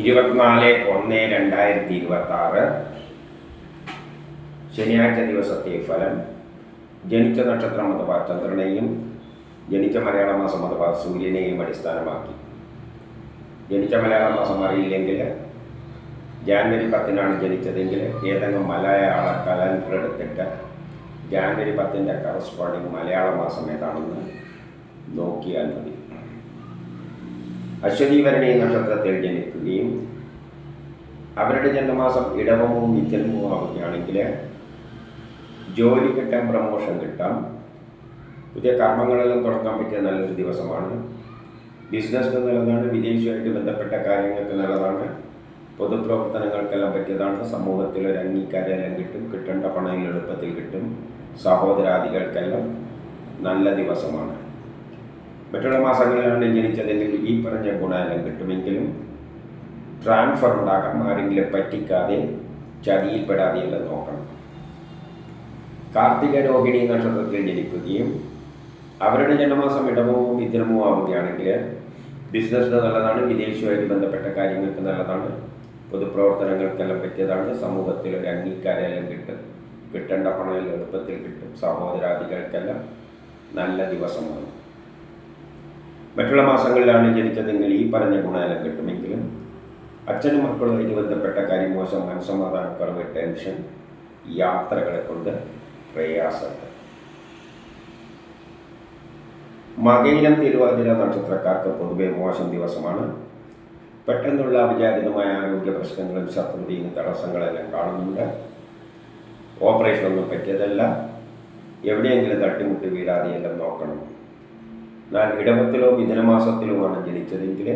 ഇരുപത്തിനാല് ഒന്ന് രണ്ടായിരത്തി ഇരുപത്തി ആറ് ശനിയാഴ്ച ദിവസത്തെ ഫലം ജനിച്ച നക്ഷത്രം അഥവാ ചന്ദ്രനെയും ജനിച്ച മലയാള മാസം അഥവാ സൂര്യനെയും അടിസ്ഥാനമാക്കി. ജനിച്ച മലയാള മാസം അറിയില്ലെങ്കിൽ ജാനുവരി പത്തിനാണ് ജനിച്ചതെങ്കിൽ ഏതെങ്കിലും മലയാള കലണ്ടർ എടുത്തിട്ട് ജാനുവരി പത്തിന്റെ കറസ്പോണ്ടിങ് മലയാള മാസം ഏതാണെന്ന് നോക്കിയാൽ മതി. അശ്വതീവരണി നക്ഷത്രത്തിൽ ജനിക്കുകയും അവരുടെ ജന്മമാസം ഇടവമോ വിജന്മവും ആവുകയാണെങ്കിൽ ജോലി കിട്ടാൻ പ്രമോഷൻ കിട്ടാം. പുതിയ കർമ്മങ്ങളെല്ലാം തുടങ്ങാൻ പറ്റിയ നല്ലൊരു ദിവസമാണ്. ബിസിനസ് നല്ലതാണ് വിദേശമായിട്ട് ബന്ധപ്പെട്ട കാര്യങ്ങൾക്ക് നല്ലതാണ്. പൊതുപ്രവർത്തനങ്ങൾക്കെല്ലാം പറ്റിയതാണ്. സമൂഹത്തിൽ ഒരു അംഗീകാരമെല്ലാം കിട്ടും. കിട്ടേണ്ട പണം എളുപ്പത്തിൽ കിട്ടും. സഹോദരാദികൾക്കെല്ലാം നല്ല ദിവസമാണ്. മറ്റുള്ള മാസങ്ങളിലാണ് ജനിച്ചതെങ്കിൽ ഈ പറഞ്ഞ ഗുണമെല്ലാം കിട്ടുമെങ്കിലും ട്രാൻസ്ഫർ ഉണ്ടാകാം ആരെങ്കിലും പറ്റിക്കാതെ ചതിയിൽപ്പെടാതെയല്ല നോക്കണം. കാർത്തിക രോഹിണി നക്ഷത്രത്തിൽ ജനിക്കുകയും അവരുടെ ജന്മമാസം ഇടമോ വിദ്രമോ ആവുകയാണെങ്കിൽ ബിസിനസ്സിന് നല്ലതാണ് വിദേശവുമായി ബന്ധപ്പെട്ട കാര്യങ്ങൾക്ക് നല്ലതാണ് പൊതുപ്രവർത്തനങ്ങൾക്കെല്ലാം പറ്റിയതാണ് സമൂഹത്തിൽ ഒരു അംഗീകാരമെല്ലാം കിട്ടും കിട്ടേണ്ട പണമെല്ലാം എളുപ്പത്തിൽ കിട്ടും സഹോദരാദികൾക്കെല്ലാം നല്ല ദിവസമാണ്. മറ്റുള്ള മാസങ്ങളിലാണ് ജനിച്ചതെങ്കിൽ ഈ പറഞ്ഞ ഗുണനിലം കിട്ടുമെങ്കിലും അച്ഛനും മക്കളുമായിട്ട് ബന്ധപ്പെട്ട കാര്യം മോശം മനസ്സമാധാനക്കുറവ് ടെൻഷൻ യാത്രകളെ കൊണ്ട് പ്രയാസം മകയിനം തിരുവാതിര നക്ഷത്രക്കാർക്ക് പൊതുവെ മോശം ദിവസമാണ്. പെട്ടെന്നുള്ള അവിചാരിതമായ ആരോഗ്യ പ്രശ്നങ്ങളും ശത്രുതയും തടസ്സങ്ങളെല്ലാം കാണുന്നുണ്ട്. ഓപ്പറേഷനൊന്നും പറ്റിയതല്ല. എവിടെയെങ്കിലും തട്ടിമുട്ടി വീഴാതെയെല്ലാം നോക്കണം. എന്നാൽ ഇടവത്തിലോ മിഥുനമാസത്തിലുമാണ് ജനിച്ചതെങ്കിൽ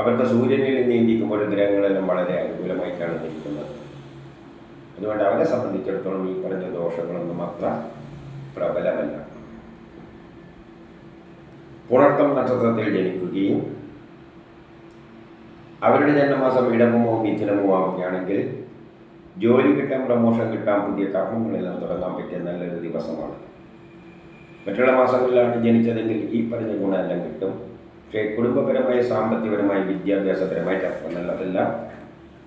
അവർക്ക് സൂര്യനിൽ നീന്തിക്കുമ്പോൾ ഗ്രഹങ്ങളെല്ലാം വളരെ അനുകൂലമായിട്ടാണ് നിൽക്കുന്നത് അതുകൊണ്ട് അവരെ സംബന്ധിച്ചിടത്തോളം ഈ പറഞ്ഞ ദോഷങ്ങളൊന്നും അത്ര പ്രബലമല്ല. പുണർത്തം നക്ഷത്രത്തിൽ ജനിക്കുകയും അവരുടെ ജന്മമാസം ഇടമോ മിഥുനമോ ആവുകയാണെങ്കിൽ ജോലി കിട്ടാൻ പ്രമോഷൻ കിട്ടാൻ പുതിയ കർമ്മങ്ങളെല്ലാം തുടങ്ങാൻ പറ്റിയ നല്ലൊരു ദിവസമാണ്. മറ്റുള്ള മാസങ്ങളിലാണ് ജനിച്ചതെങ്കിൽ ഈ പറഞ്ഞ ഗുണമെല്ലാം കിട്ടും. പക്ഷേ കുടുംബപരമായി സാമ്പത്തികപരമായി വിദ്യാഭ്യാസപരമായിട്ട് നല്ലതല്ല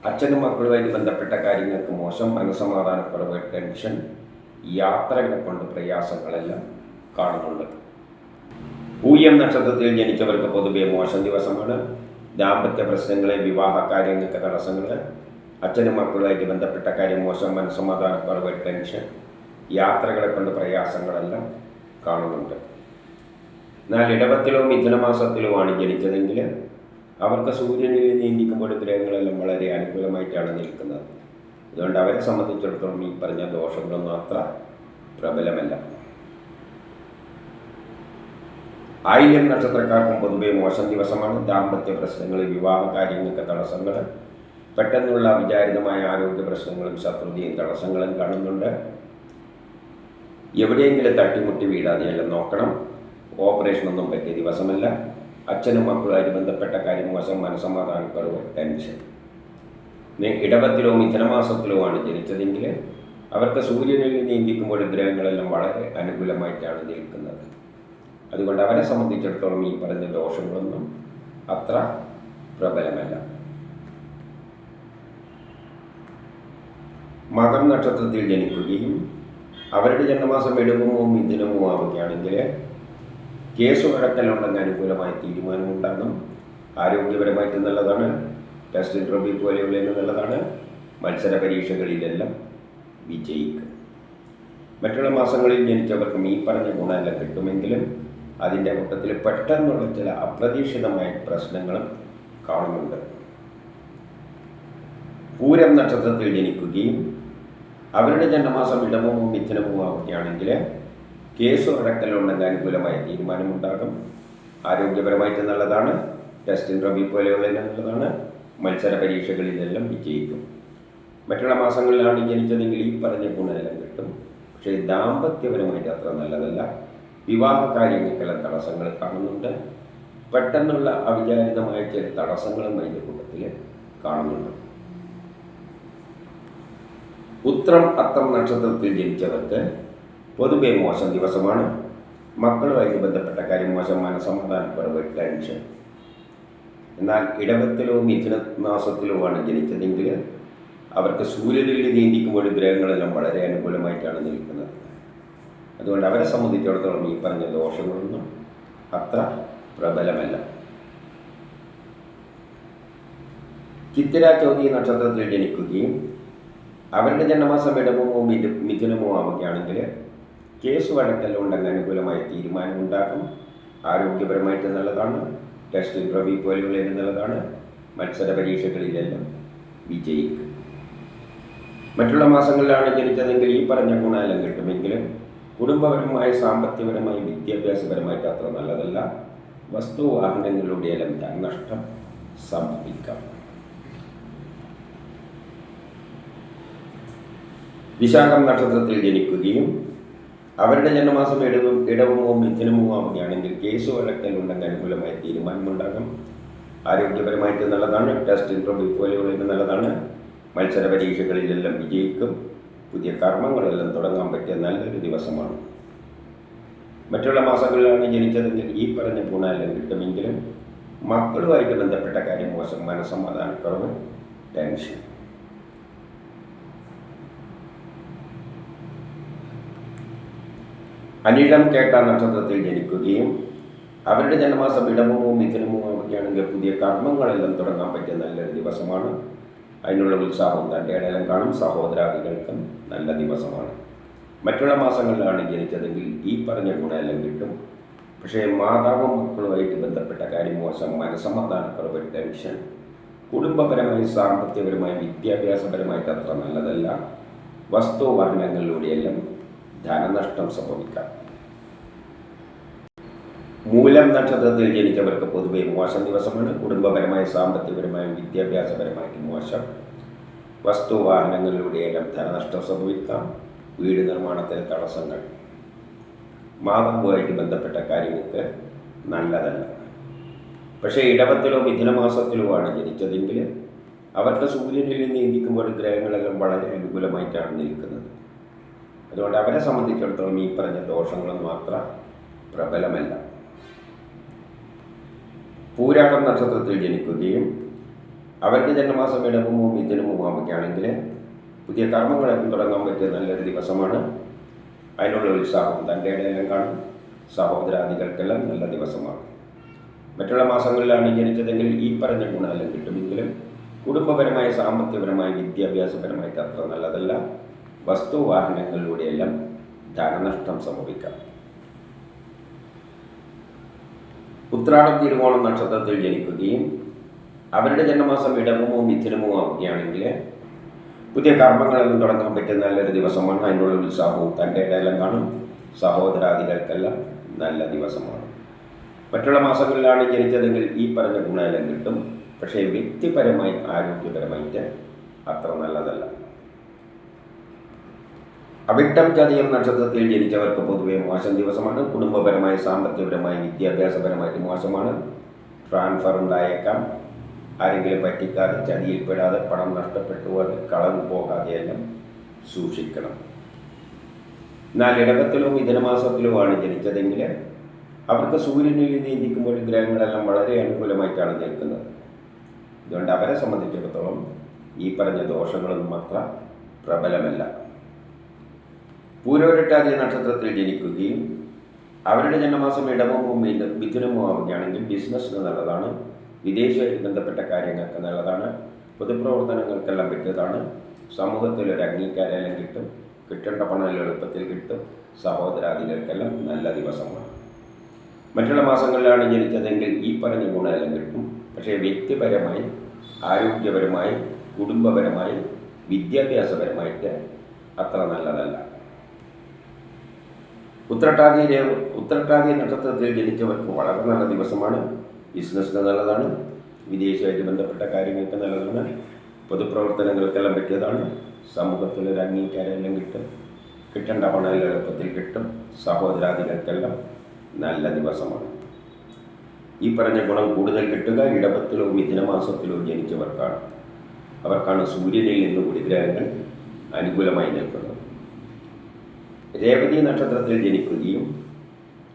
അച്ഛനും മക്കളുമായിട്ട് ബന്ധപ്പെട്ട കാര്യങ്ങൾക്ക് മോശം മനസ്സമാധാനക്കുറവ് ടെൻഷൻ യാത്രകളെ കൊണ്ട് പ്രയാസങ്ങളെല്ലാം കാണുന്നുണ്ട് പൂയം നക്ഷത്രത്തിൽ ജനിച്ചവർക്ക് പൊതുവെ മോശം ദിവസമാണ്. ദാമ്പത്യ പ്രശ്നങ്ങളെ വിവാഹ കാര്യങ്ങൾക്ക് തടസ്സങ്ങൾ അച്ഛനും മക്കളുമായിട്ട് ബന്ധപ്പെട്ട കാര്യം മോശം മനസ്സമാധാനക്കുറവ് ടെൻഷൻ യാത്രകളെ കൊണ്ട് പ്രയാസങ്ങളെല്ലാം കാണുന്നുണ്ട്. എന്നാൽ ഇടവത്തിലോ മിഥുനമാസത്തിലുമാണ് ജനിച്ചതെങ്കിൽ അവർക്ക് സൂര്യനിൽ നീന്തിക്കുമ്പോൾ ഗ്രഹങ്ങളെല്ലാം വളരെ അനുകൂലമായിട്ടാണ് നിൽക്കുന്നത്. അതുകൊണ്ട് അവരെ സംബന്ധിച്ചിടത്തോളം ഈ പറഞ്ഞ ദോഷങ്ങളൊന്നും അത്ര പ്രബലമല്ല. ആയില്യം നക്ഷത്രക്കാർക്കും പൊതുവെ മോശം ദിവസമാണ്. ദാമ്പത്യ പ്രശ്നങ്ങൾ വിവാഹ കാര്യങ്ങൾക്ക് തടസ്സങ്ങൾ പെട്ടെന്നുള്ള വിചാരിതമായ ആരോഗ്യ പ്രശ്നങ്ങളും ശത്രുതയും തടസ്സങ്ങളും കാണുന്നുണ്ട്. എവിടെയെങ്കിലും തട്ടിമുട്ടി വീഴാതെയെല്ലാം നോക്കണം. ഓപ്പറേഷനൊന്നും പറ്റിയ ദിവസമല്ല. അച്ഛനും മക്കളുമായി ബന്ധപ്പെട്ട കാര്യം മോശം മനസമാധാനക്കുറവ് ടെൻഷൻ ഇടവത്തിലോ മിഥുനമാസത്തിലോ ആണ് ജനിച്ചതെങ്കിൽ അവർക്ക് സൂര്യനിൽ നീന്തിക്കുമ്പോൾ ഗ്രഹങ്ങളെല്ലാം വളരെ അനുകൂലമായിട്ടാണ് നിൽക്കുന്നത്. അതുകൊണ്ട് അവരെ സംബന്ധിച്ചിടത്തോളം ഈ പറഞ്ഞ ദോഷങ്ങളൊന്നും അത്ര പ്രബലമല്ല. മകം നക്ഷത്രത്തിൽ ജനിക്കുകയും അവരുടെ ജന്മമാസം ഇടവമോ മിഥുനമോ ആവുകയാണെങ്കിൽ കേസ് വഴക്കലുണ്ടെന്ന് അനുകൂലമായ തീരുമാനമുണ്ടാകും. ആരോഗ്യപരമായിട്ട് നല്ലതാണ്. ടെസ്റ്റ് ട്രോഫി പോലെയുള്ള നല്ലതാണ്. മത്സര പരീക്ഷകളിലെല്ലാം വിജയിക്കും. മറ്റുള്ള മാസങ്ങളിൽ ജനിച്ചവർക്കും ഈ പറഞ്ഞ ഗുണമെല്ലാം കിട്ടുമെങ്കിലും അതിന്റെ കൂട്ടത്തിൽ പെട്ടെന്നുള്ള ചില അപ്രതീക്ഷിതമായ പ്രശ്നങ്ങളും കാണുന്നുണ്ട്. പൂരം നക്ഷത്രത്തിൽ ജനിക്കുകയും അവരുടെ ജന്മമാസം ഇടമോ മിഥുനമോ ആവുകയാണെങ്കിൽ കേസ് അടക്കലുണ്ടെങ്കിൽ അനുകൂലമായ തീരുമാനമുണ്ടാകും. ആരോഗ്യപരമായിട്ട് നല്ലതാണ്. ടെസ്റ്റിൻ റബി പോലെയുള്ളതെല്ലാം നല്ലതാണ്. മത്സര പരീക്ഷകളിലെല്ലാം വിജയിക്കും. മറ്റുള്ള മാസങ്ങളിലാണ് ജനിച്ചതെങ്കിൽ ഈ പറഞ്ഞ ഗുണമെല്ലാം കിട്ടും. പക്ഷേ ദാമ്പത്യപരമായിട്ട് അത്ര നല്ലതല്ല. വിവാഹ കാര്യങ്ങൾക്കെല്ലാം തടസ്സങ്ങൾ കാണുന്നുണ്ട്. പെട്ടെന്നുള്ള അവിചാരിതമായ ചില തടസ്സങ്ങളും അതിന്റെ കൂട്ടത്തിൽ കാണുന്നുണ്ട്. ഉത്രം അത്തം നക്ഷത്രത്തിൽ ജനിച്ചവർക്ക് പൊതുവെ മോശം ദിവസമാണ്. മക്കളുമായിട്ട് ബന്ധപ്പെട്ട കാര്യം മോശം മനസമാധാനക്കുറവ് ടെൻഷൻ. എന്നാൽ ഇടവത്തിലോ മിഥുന മാസത്തിലുമാണ് ജനിച്ചതെങ്കിൽ അവർക്ക് സൂര്യനിൽ നീന്തിക്കുമ്പോൾ ഗ്രഹങ്ങളെല്ലാം വളരെ അനുകൂലമായിട്ടാണ് നിൽക്കുന്നത്. അതുകൊണ്ട് അവരെ സംബന്ധിച്ചിടത്തോളം ഈ പറഞ്ഞ ദോഷങ്ങളൊന്നും അത്ര പ്രബലമല്ല. ചിത്തിര ചോദ്യ നക്ഷത്രത്തിൽ ജനിക്കുകയും അവരുടെ ജന്മമാസം ഇടവുമോ മിഥു മിഥുനമോ ആവുകയാണെങ്കിൽ കേസ് വഴക്കെല്ലാം അനുകൂലമായ തീരുമാനമുണ്ടാക്കും. ആരോഗ്യപരമായിട്ട് നല്ലതാണ്. ടെസ്റ്റ് പ്രവി പോലെയുള്ള നല്ലതാണ്. മത്സര പരീക്ഷകളിലെല്ലാം വിജയിക്കും. മറ്റുള്ള മാസങ്ങളിലാണ് ജനിച്ചതെങ്കിൽ ഈ പറഞ്ഞ ഗുണമെല്ലാം കിട്ടുമെങ്കിലും കുടുംബപരമായി സാമ്പത്തികപരമായി വിദ്യാഭ്യാസപരമായിട്ട് അത്ര നല്ലതല്ല. വസ്തു വാഹനങ്ങളിലൂടെയെല്ലാം നഷ്ടം സംഭവിക്കാം. വിശാഖം നക്ഷത്രത്തിൽ ജനിക്കുകയും അവരുടെ ജന്മമാസം ഇടവും ഇടവുമോ മിഥുനമോ ആവുകയാണെങ്കിൽ കേസ് വഴക്കലുണ്ടെങ്കിൽ അനുകൂലമായ തീരുമാനമുണ്ടാകും. ആരോഗ്യപരമായിട്ട് നല്ലതാണ്. ടെസ്റ്റ് ഇൻട്രോബി പോലെയുള്ളത് നല്ലതാണ്. മത്സര പരീക്ഷകളിലെല്ലാം വിജയിക്കും. പുതിയ കർമ്മങ്ങളെല്ലാം തുടങ്ങാൻ പറ്റിയ നല്ലൊരു ദിവസമാണ്. മറ്റുള്ള മാസങ്ങളിലാണ് ജനിച്ചതെങ്കിൽ ഈ പറഞ്ഞ ഗുണമെല്ലാം കിട്ടുമെങ്കിലും മക്കളുമായിട്ട് ബന്ധപ്പെട്ട കാര്യം മോശം മനസ്സമാധാനക്കുറവ് ടെൻഷൻ. അനിഴം കേട്ട നക്ഷത്രത്തിൽ ജനിക്കുകയും അവരുടെ ജന്മമാസം ഇടമോ മിഥുനമോ ഒക്കെയാണെങ്കിൽ പുതിയ കർമ്മങ്ങളെല്ലാം തുടങ്ങാൻ പറ്റിയ നല്ലൊരു ദിവസമാണ്. അതിനുള്ള ഉത്സാഹവും തന്റെ ഇടയിലും കാണും. സഹോദരാദികൾക്കും നല്ല ദിവസമാണ്. മറ്റുള്ള മാസങ്ങളിലാണ് ജനിച്ചതെങ്കിൽ ഈ പറഞ്ഞ ഗുണമെല്ലാം കിട്ടും. പക്ഷേ മാതാവും മക്കളുമായിട്ട് ബന്ധപ്പെട്ട കാര്യം മോശം. മനസമാധാനക്കുറവ് ടെൻഷൻ. കുടുംബപരമായി സാമ്പത്തികപരമായി വിദ്യാഭ്യാസപരമായിട്ട് അത്ര നല്ലതല്ല. വസ്തു വാഹനങ്ങളിലൂടെയെല്ലാം ധനനഷ്ടം സംഭവിക്കാം. മൂലം നക്ഷത്രത്തിൽ ജനിച്ചവർക്ക് പൊതുവെ മോശം ദിവസമാണ്. കുടുംബപരമായി സാമ്പത്തികപരമായും വിദ്യാഭ്യാസപരമായിട്ട് മോശം. വസ്തു വാഹനങ്ങളിലൂടെയെല്ലാം ധനനഷ്ടം സംഭവിക്കാം. വീട് നിർമ്മാണത്തിലെ തടസ്സങ്ങൾ. മാതാവുമായിട്ട് ബന്ധപ്പെട്ട കാര്യങ്ങൾക്ക് നല്ലതല്ല. പക്ഷേ ഇടവത്തിലോ മിഥുനമാസത്തിലോ ആണ് ജനിച്ചതെങ്കിൽ അവർക്ക് സൂര്യനിൽ നിന്ന് ഇരിക്കുമ്പോൾ ഗ്രഹങ്ങളെല്ലാം വളരെ അനുകൂലമായിട്ടാണ് നിൽക്കുന്നത്. അതുകൊണ്ട് അവരെ സംബന്ധിച്ചിടത്തോളം ഈ പറഞ്ഞ ദോഷങ്ങളൊന്നും അത്ര പ്രബലമല്ല. പൂരാടം നക്ഷത്രത്തിൽ ജനിക്കുകയും അവരുടെ ജന്മമാസം ഇടവുമോ മിഥുനമോ ആവുകയാണെങ്കിൽ പുതിയ കർമ്മങ്ങളൊക്കെ തുടങ്ങാൻ പറ്റിയ നല്ലൊരു ദിവസമാണ്. അതിനുള്ള ഉത്സാഹം തന്റെ ഇടയിലും കാണും. സഹോദരാദികൾക്കെല്ലാം നല്ല ദിവസമാണ്. മറ്റുള്ള മാസങ്ങളിലാണ് ജനിച്ചതെങ്കിൽ ഈ പറഞ്ഞ ഗുണമെല്ലാം കിട്ടുമെങ്കിലും കുടുംബപരമായ സാമ്പത്തികപരമായ വിദ്യാഭ്യാസപരമായിട്ട് അത്ര നല്ലതല്ല. വസ്തു വാഹനങ്ങളിലൂടെയെല്ലാം ധനനഷ്ടം സംഭവിക്കാം. ഉത്രാടം തിരുവോണം നക്ഷത്രത്തിൽ ജനിക്കുകയും അവരുടെ ജന്മമാസം ഇടമുമോ മിഥുനമോ ആവുകയാണെങ്കിൽ പുതിയ കർമ്മങ്ങളൊന്നും തുടങ്ങാൻ പറ്റുന്ന നല്ലൊരു ദിവസമാണ്. അതിനുള്ള ഉത്സാഹവും തന്റെ ഇടയെല്ലാം കാണും. സഹോദരാദികൾക്കെല്ലാം നല്ല ദിവസമാണ്. മറ്റുള്ള മാസങ്ങളിലാണ് ജനിച്ചതെങ്കിൽ ഈ പറഞ്ഞ ഗുണമെല്ലാം കിട്ടും. പക്ഷേ വ്യക്തിപരമായി ആരോഗ്യപരമായിട്ട് അത്ര നല്ലതല്ല. അവിട്ടം ചതയം നക്ഷത്രത്തിൽ ജനിച്ചവർക്ക് പൊതുവെ മോശം ദിവസമാണ്. കുടുംബപരമായി സാമ്പത്തികപരമായി വിദ്യാഭ്യാസപരമായിട്ട് മോശമാണ്. ട്രാൻസ്ഫർ ഉണ്ടായേക്കാം. ആരെങ്കിലും പറ്റിക്കാതെ ചതിയിൽപ്പെടാതെ പണം നഷ്ടപ്പെട്ടു അത് കളവ് പോകാതെയെല്ലാം സൂക്ഷിക്കണം. എന്നാൽ ഇടവത്തിലോ മിഥുനമാസത്തിലോ ആണ് ജനിച്ചതെങ്കിൽ അവർക്ക് സൂര്യനിൽ നീന്തിക്കുമ്പോൾ ഗ്രഹങ്ങളെല്ലാം വളരെ അനുകൂലമായിട്ടാണ് നിൽക്കുന്നത്. അതുകൊണ്ട് അവരെ സംബന്ധിച്ചിടത്തോളം ഈ പറഞ്ഞ ദോഷങ്ങളൊന്നും അത്ര പ്രബലമല്ല. പൂരോരട്ടാതി നക്ഷത്രത്തിൽ ജനിക്കുകയും അവരുടെ ജന്മമാസം ഇടവമോ മിഥുനമോ ആവുകയാണെങ്കിൽ ബിസിനസ്സിന് നല്ലതാണ്. വിദേശമായിട്ട് ബന്ധപ്പെട്ട കാര്യങ്ങൾക്ക് നല്ലതാണ്. പൊതുപ്രവർത്തനങ്ങൾക്കെല്ലാം പറ്റിയതാണ്. സമൂഹത്തിൽ ഒരു അംഗീകാരമെല്ലാം കിട്ടും. കിട്ടേണ്ട പണം എളുപ്പത്തിൽ കിട്ടും. സഹോദരാദികൾക്കെല്ലാം നല്ല ദിവസമാണ്. മറ്റുള്ള മാസങ്ങളിലാണ് ജനിച്ചതെങ്കിൽ ഈ പറഞ്ഞ ഗുണമെല്ലാം കിട്ടും. പക്ഷേ വ്യക്തിപരമായി ആരോഗ്യപരമായി കുടുംബപരമായി വിദ്യാഭ്യാസപരമായിട്ട് അത്ര നല്ലതല്ല. ഉത്രട്ടാതി ഉത്രട്ടാതി നക്ഷത്രത്തിൽ ജനിച്ചവർക്ക് വളരെ നല്ല ദിവസമാണ്. ബിസിനസ്സിന് നല്ലതാണ്. വിദേശമായിട്ട് ബന്ധപ്പെട്ട കാര്യങ്ങൾക്ക് നല്ലതാണ്. പൊതുപ്രവർത്തനങ്ങൾക്കെല്ലാം പറ്റിയതാണ്. സമൂഹത്തിൽ ഒരു അംഗീകാരമെല്ലാം കിട്ടും. കിട്ടേണ്ട പണം എളുപ്പത്തിൽ കിട്ടും. സഹോദരാദികൾക്കെല്ലാം നല്ല ദിവസമാണ്. ഈ പറഞ്ഞ ഗുണം കൂടുതൽ കിട്ടുക ഇടപത്തിലോ മിഥുനമാസത്തിലോ ജനിച്ചവർക്കാണ്. അവർക്കാണ് സൂര്യനിൽ നിന്നുകൂടി ഗ്രഹങ്ങൾ അനുകൂലമായി നിൽക്കുന്നത്. രേവതി നക്ഷത്രത്തിൽ ജനിക്കുകയും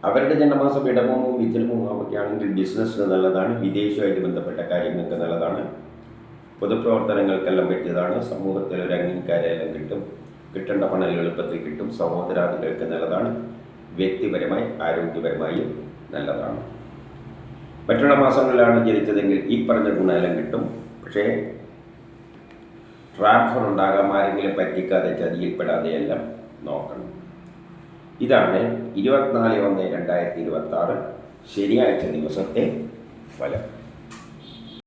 അവരുടെ ജന്മമാസം ഇടമോ മിഥുനമോ ആവുകയാണെങ്കിൽ ബിസിനസ്സിന് നല്ലതാണ് വിദേശവുമായിട്ട് ബന്ധപ്പെട്ട കാര്യങ്ങൾക്ക് നല്ലതാണ്. പൊതുപ്രവർത്തനങ്ങൾക്കെല്ലാം പറ്റിയതാണ്. സമൂഹത്തിൽ ഒരു അംഗീകാരമെല്ലാം കിട്ടും. കിട്ടേണ്ട പണം എളുപ്പത്തിൽ കിട്ടും. സഹോദരാദികൾക്ക് നല്ലതാണ്. വ്യക്തിപരമായി ആരോഗ്യപരമായും നല്ലതാണ്. മറ്റുള്ള മാസങ്ങളിലാണ് ജനിച്ചതെങ്കിൽ ഈ പറഞ്ഞ ഗുണമെല്ലാം കിട്ടും. പക്ഷേ ട്രാൻസ്ഫർ ഉണ്ടാകാം ആരെങ്കിലും പറ്റിക്കാതെ ചതിയിൽപ്പെടാതെയെല്ലാം നോക്കണം. ഇതാണ് ഇരുപത്തിനാല് ഒന്ന് രണ്ടായിരത്തി ഇരുപത്തി ആറ് ശനിയാഴ്ച ദിവസത്തെ ഫലം.